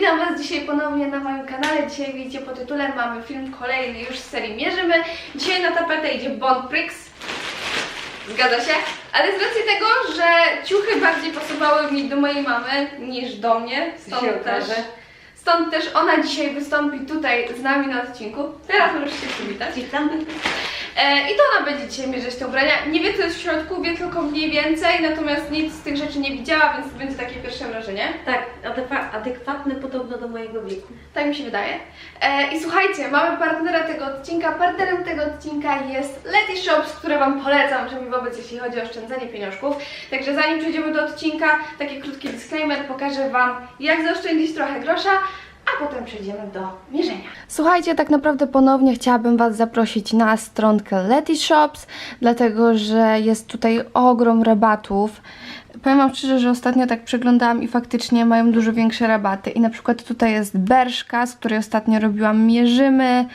witam Was dzisiaj ponownie na moim kanale. Dzisiaj widzicie po tytule mamy film kolejny już z serii Mierzymy. Dzisiaj na tapetę idzie Bond Prix. Zgadza się? Ale z racji tego, że ciuchy bardziej pasowały mi do mojej mamy niż do mnie, stąd też, okaże. Stąd też ona dzisiaj wystąpi tutaj z nami na odcinku. Teraz możesz się przywitać. Witam. E, I to ona będzie dzisiaj mierzyć te ubrania. Nie wie co jest w środku, wie tylko mniej więcej, natomiast nic z tych rzeczy nie widziała, więc to będzie takie pierwsze wrażenie. Tak, adekwa- adekwatny podobno do mojego wieku. Tak mi się wydaje. E, I słuchajcie, mamy partnera tego odcinka. Partnerem tego odcinka jest Leti Shops, które Wam polecam, żeby wobec jeśli chodzi o oszczędzanie pieniążków. Także zanim przejdziemy do odcinka, taki krótki disclaimer, pokażę Wam jak zaoszczędzić trochę grosza, a potem przejdziemy do mierzenia. Słuchajcie, tak naprawdę ponownie chciałabym Was zaprosić na stronkę Leti Shops, dlatego że jest tutaj ogrom rabatów. Powiem Wam szczerze, że ostatnio tak przeglądałam i faktycznie mają dużo większe rabaty. I na przykład tutaj jest Berszka, z której ostatnio robiłam mierzymy.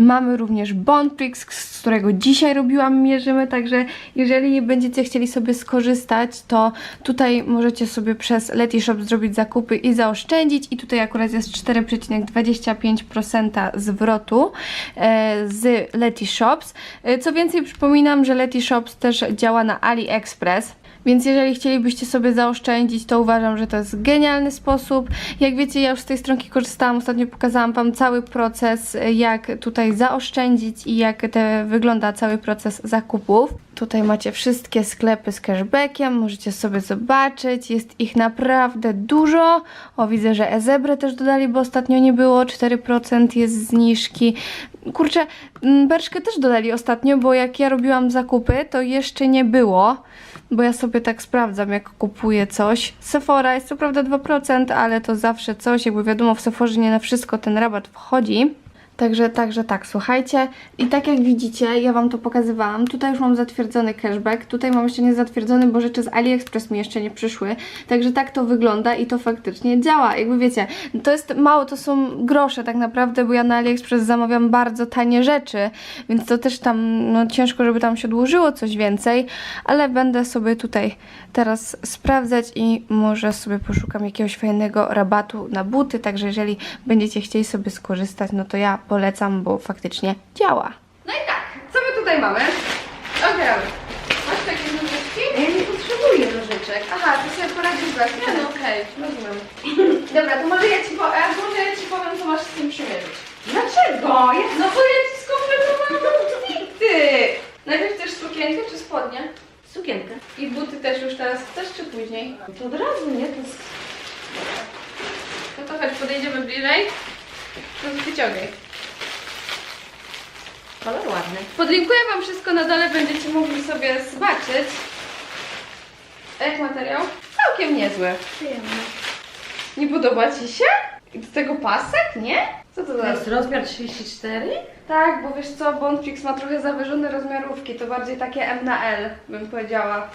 Mamy również Bondprix, z którego dzisiaj robiłam mierzymy, także jeżeli będziecie chcieli sobie skorzystać, to tutaj możecie sobie przez Leti Shop zrobić zakupy i zaoszczędzić i tutaj akurat jest 4,25% zwrotu e, z Leti Shops. E, Co więcej, przypominam, że Leti Shops też działa na AliExpress. Więc jeżeli chcielibyście sobie zaoszczędzić, to uważam, że to jest genialny sposób. Jak wiecie, ja już z tej stronki korzystałam. Ostatnio pokazałam Wam cały proces, jak tutaj zaoszczędzić i jak te, wygląda cały proces zakupów. Tutaj macie wszystkie sklepy z cashbackiem, możecie sobie zobaczyć. Jest ich naprawdę dużo. O, widzę, że Ezebre też dodali, bo ostatnio nie było. 4% jest zniżki. Kurczę, mm, Berszkę też dodali ostatnio, bo jak ja robiłam zakupy, to jeszcze nie było bo ja sobie tak sprawdzam, jak kupuję coś. Sephora jest co prawda 2%, ale to zawsze coś, jakby wiadomo, w Sephorze nie na wszystko ten rabat wchodzi. Także, także tak, słuchajcie. I tak jak widzicie, ja Wam to pokazywałam. Tutaj już mam zatwierdzony cashback. Tutaj mam jeszcze nie zatwierdzony, bo rzeczy z AliExpress mi jeszcze nie przyszły. Także tak to wygląda i to faktycznie działa. Jakby wiecie, to jest mało, to są grosze tak naprawdę, bo ja na AliExpress zamawiam bardzo tanie rzeczy, więc to też tam, no ciężko, żeby tam się odłożyło coś więcej, ale będę sobie tutaj teraz sprawdzać i może sobie poszukam jakiegoś fajnego rabatu na buty, także jeżeli będziecie chcieli sobie skorzystać, no to ja polecam, bo faktycznie działa. No i tak, co my tutaj mamy? Otwieramy. Masz takie nożyczki? Ja nie potrzebuję nożyczek. Aha, to sobie poradzisz bez Nie, no okej, rozumiem. Dobra, to może ja ci powiem, może ja ci powiem, co masz z tym przymierzyć. Dlaczego? Ja... No bo ja ci skompletowałam outfity! Najpierw też sukienkę czy spodnie? Sukienkę. I buty też już teraz chcesz czy później? To od razu, nie? To jest... No to chodź, podejdziemy bliżej. No wyciągaj. Kolor ładny. Podlinkuję Wam wszystko na dole, będziecie mogli sobie zobaczyć. A jak materiał? Całkiem niezły. Przyjemny. Nie podoba Ci się? I do tego pasek, nie? Co to To za... jest rozmiar 34? Tak, bo wiesz co, Bondfix ma trochę zawyżone rozmiarówki, to bardziej takie M na L, bym powiedziała.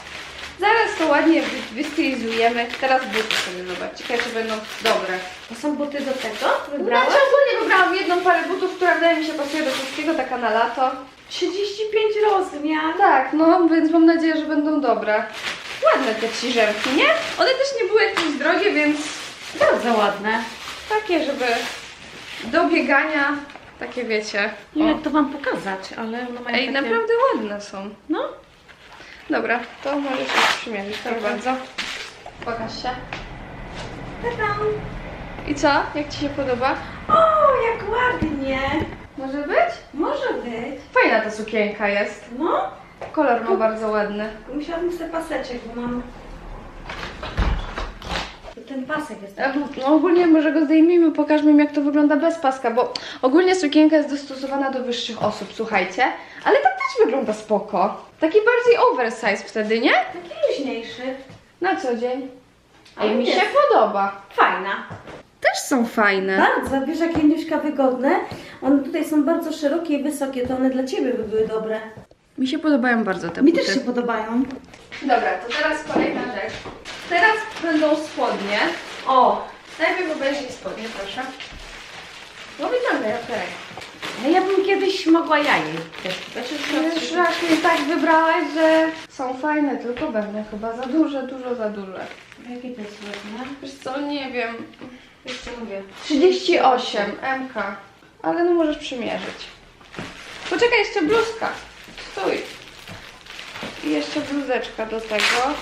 Zaraz to ładnie wy- wystylizujemy. Teraz buty sobie zobacz. Ciekawe, czy będą dobre. To są buty do tego? Znaczy Wybrałaś? ogólnie wybrałam jedną parę butów, która wydaje mi się pasuje do wszystkiego, taka na lato. 35 rozmiar. Tak, no, więc mam nadzieję, że będą dobre. Ładne te ciżemki, nie? One też nie były jakieś drogie, więc Bardzo ładne. takie, żeby do biegania, takie wiecie. Nie wiem jak to wam pokazać, ale one mają Ej, takie... naprawdę ładne są. No. Dobra, to możesz już przymierzyć, proszę bardzo. Pokaż się. Ta-dam. I co? Jak Ci się podoba? O, jak ładnie. Może być? Może być. Fajna ta sukienka jest. No. Kolor ma bardzo ładny. Musiałabym sobie paseczek, bo mam... Ten pasek jest Ja, No ogólnie może go zdejmijmy, pokażmy im jak to wygląda bez paska, bo ogólnie sukienka jest dostosowana do wyższych osób, słuchajcie. Ale tak też wygląda spoko. Taki bardziej oversize wtedy, nie? taki luźniejszy. Na co dzień. Ale mi jest. się podoba. Fajna. Też są fajne. Bardzo, wiesz jakie Niuśka wygodne? One tutaj są bardzo szerokie i wysokie, to one dla Ciebie by były dobre. Mi się podobają bardzo te Mi buty. też się podobają. Dobra, to teraz kolejna rzecz. Teraz będą spodnie. O! Najpierw obejrzyj spodnie, proszę. No wyciągaj, otwieraj. No ja bym kiedyś mogła ja jej też kupić. Już raz mi tak wybrałaś, że są fajne, tylko będą chyba za duże, dużo za duże. Jakie to jest ładne? Wiesz co, nie wiem. Jeszcze mówię. 38 MK. Ale no możesz przymierzyć. Poczekaj, jeszcze bluzka. Stój. I jeszcze bluzeczka do tego.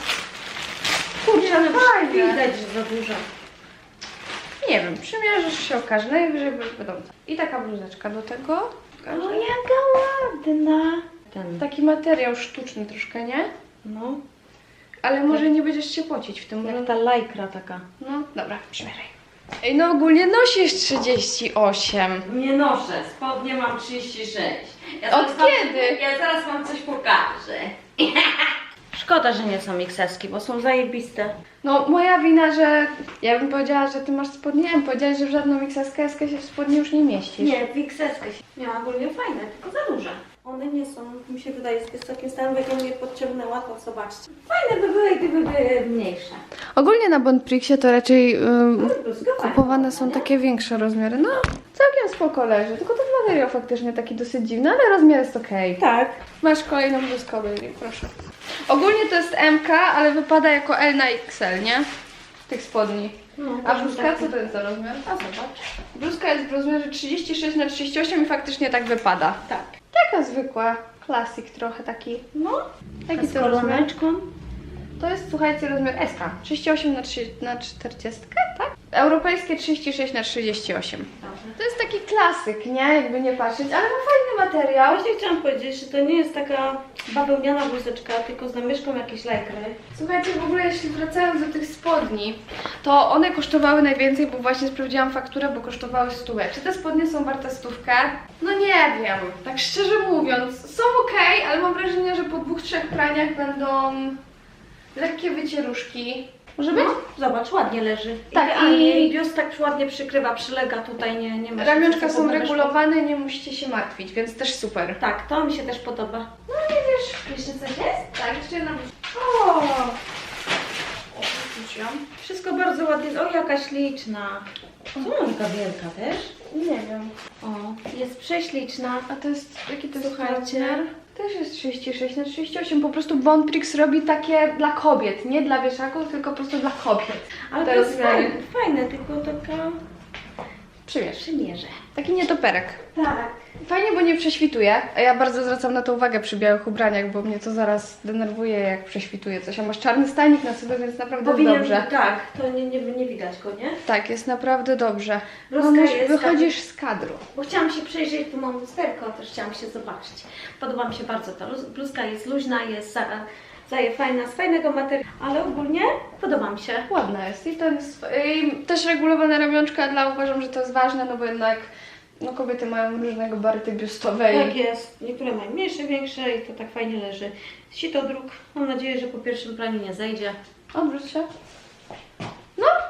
Kurczę, ale fajne. Widać, że za dużo. Nie wiem, przymierzysz się okaże. Najwyżej będą. I taka bluzeczka do tego. O, jaka ładna. Ten. Taki materiał sztuczny troszkę, nie? No, Ale może nie będziesz się pocić w tym. Może... jak ta lajkra taka. No, dobra, przymierzaj. Ej, no ogólnie nosisz 38. Nie noszę, spodnie mam 36. Ja Od zaraz kiedy? Ja zaraz wam coś pokażę. Szkoda, że nie są mikseski, bo są zajebiste. No, moja wina, że ja bym powiedziała, że ty masz spodnie, ja bym powiedziała, że w żadną XS-kę się w spodnie już nie mieścisz. Nie, mikseska się. Miała ogólnie fajne, tylko za duże. One nie są, mi się wydaje, z wysokim stanem, jak ja mnie podciągnęła, to zobaczcie. Fajne by były, gdyby były mniejsze. Ogólnie na Bonprixie to raczej ym, kupowane są takie większe rozmiary. No, całkiem spoko leży, tylko ten materiał faktycznie taki dosyć dziwny, ale rozmiar jest okej. Tak. Masz kolejną bluzkę, Lili, proszę. Ogólnie to jest MK, ale wypada jako L na XL, nie? Tych spodni. No, A bluzka co to jest za rozmiar? A zobacz. Bluzka jest w rozmiarze 36 na 38 i faktycznie tak wypada. Tak. Taka zwykła, klasik trochę taki. No, Taki z koroneczką. To jest, słuchajcie, rozmiar SK. 38 na, 3, na 40, tak? Europejskie 36 na 38. Dobrze. To jest taki klasyk, nie? Jakby nie patrzeć, ale ma fajny materiał. Właśnie chciałam powiedzieć, że to nie jest taka bawełniana bluzeczka, tylko z namieszką jakiejś lajkry. Słuchajcie, w ogóle jeśli wracając do tych spodni, to one kosztowały najwięcej, bo właśnie sprawdziłam fakturę, bo kosztowały stówę. Czy te spodnie są warte stówkę? No nie wiem. Tak szczerze mówiąc, są ok, ale mam wrażenie, że po dwóch, trzech praniach będą lekkie wycieruszki. Może być? No, zobacz, ładnie leży. Tak, Idealnie. i- I biust tak ładnie przykrywa, przylega tutaj, nie, nie ma... Ramionczka są regulowane, nie musicie się martwić, więc też super. Tak, to mi się też podoba. No nie wiesz, jeszcze coś jest? Tak, jeszcze jedna O! O, wróciłam. Wszystko bardzo ładnie. O, jaka śliczna. Co Monika wielka też? Nie wiem. O, jest prześliczna. A to jest, jaki to jest Słuchajcie. rozmiar? Też jest 36 na 38. Po prostu Bonprix robi takie dla kobiet, nie dla wieszaków, tylko po prostu dla kobiet. Ale Te to jest rozmiary. fajne, fajne, tylko taka Przymierz. przymierze. Taki nietoperek. Tak. Fajnie, bo nie prześwituje. A ja bardzo zwracam na to uwagę przy białych ubraniach, bo mnie to zaraz denerwuje, jak prześwituje coś. A masz czarny stanik na sobie, więc naprawdę Powinien, dobrze. tak, to nie, nie, nie widać go, nie? Tak, jest naprawdę dobrze. Mamuś, jest wychodzisz z kadru. Bo chciałam się przejrzeć, tu mam lusterko, też chciałam się zobaczyć. Podoba mi się bardzo ta luz- bluzka, jest luźna, jest za, zaje fajna, z fajnego materiału, ale ogólnie podoba mi się. Ładna jest i to jest i też regulowana ramionczka dla uważam, że to jest ważne, no bo jednak no kobiety mają różne gabaryty biustowe Tak jest, niektóre mają mniejsze, większe i to tak fajnie leży. Sito druk, mam nadzieję, że po pierwszym planie nie zejdzie. odwróć się.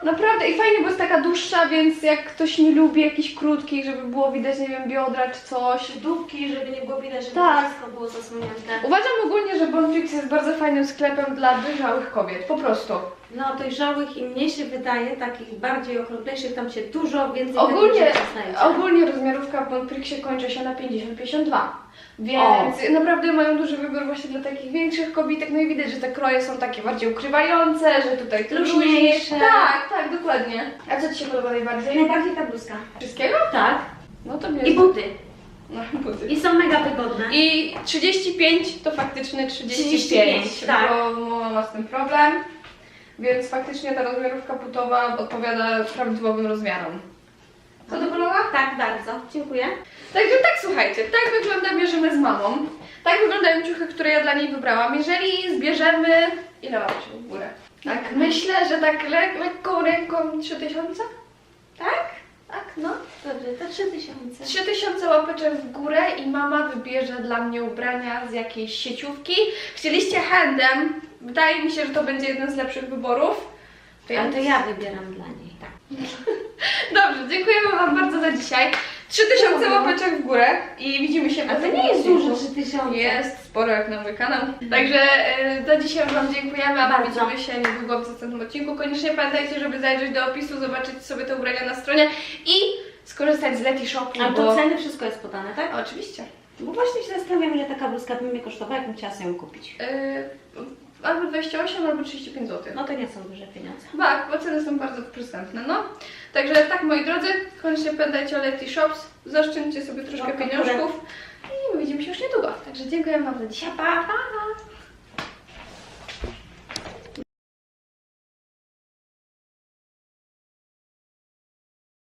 Naprawdę i fajnie, bo jest taka dłuższa, więc jak ktoś nie lubi jakichś krótkich, żeby było widać, nie wiem, biodra czy coś. Dupki, żeby nie było widać, żeby Tak. wszystko było zasłonięte. Uważam ogólnie, że Bonfix jest bardzo fajnym sklepem dla dojrzałych kobiet, po prostu. No dojrzałych i mnie się wydaje, takich bardziej okruglejszych, tam się dużo więcej Ogólnie, takich rzeczy znajdzie. ogólnie rozmiarówka w Bonprixie kończy się na 50-52. Więc naprawdę mają duży wybór właśnie dla takich większych kobitek. No i widać, że te kroje są takie bardziej ukrywające, że tutaj luźniejsze. Tak, tak, dokładnie. A co Ci się podoba najbardziej? Najbardziej ta bluzka. Wszystkiego? Tak. No to mnie. I buty. No, buty. I są mega wygodne. I 35 to faktyczne 35, 35, tak. bo mama ma z tym problem. Więc faktycznie ta rozmiarówka butowa odpowiada prawidłowym rozmiarom. Zadowolona? Tak, bardzo. Dziękuję. Także tak, słuchajcie, tak wygląda bierzemy z mamą. Tak wyglądają ciuchy, które ja dla niej wybrałam. Jeżeli zbierzemy... Ile mam się w górę? Tak, myślę, że tak le lekką ręką 3000? Tak? Tak, no. Dobrze, to 3000. 3000 łapeczek w górę i mama wybierze dla mnie ubrania z jakiejś sieciówki. Chcieliście handem. Wydaje mi się, że to będzie jeden z lepszych wyborów. Ale to ja wybieram dla niej, tak. Dobrze, dziękujemy Wam bardzo za dzisiaj. 3000 Dziękuję. łapeczek w górę i widzimy się A po to nie jest dużo, 3000. Jest sporo jak na mój kanał. Także e, za dzisiaj Wam dziękujemy, a Bardzo. widzimy się niedługo w następnym odcinku. Koniecznie pamiętajcie, żeby zajrzeć do opisu, zobaczyć sobie te ubrania na stronie i skorzystać z Leti Shopu, Ale bo... to ceny wszystko jest podane, tak? Oczywiście. Bo właśnie się zastanawiam, ile taka bluzka by mnie kosztowała, jakbym chciała sobie ją kupić. Yy, albo 28, albo 35 zł. No to nie są duże pieniądze. Tak, bo ceny są bardzo przystępne, no. Także tak, moi drodzy, koniecznie pamiętajcie o Leti Shops, zaszczędźcie sobie troszkę Dobra, pieniążków i widzimy się już niedługo. Także dziękuję Wam za dzisiaj. Pa, pa!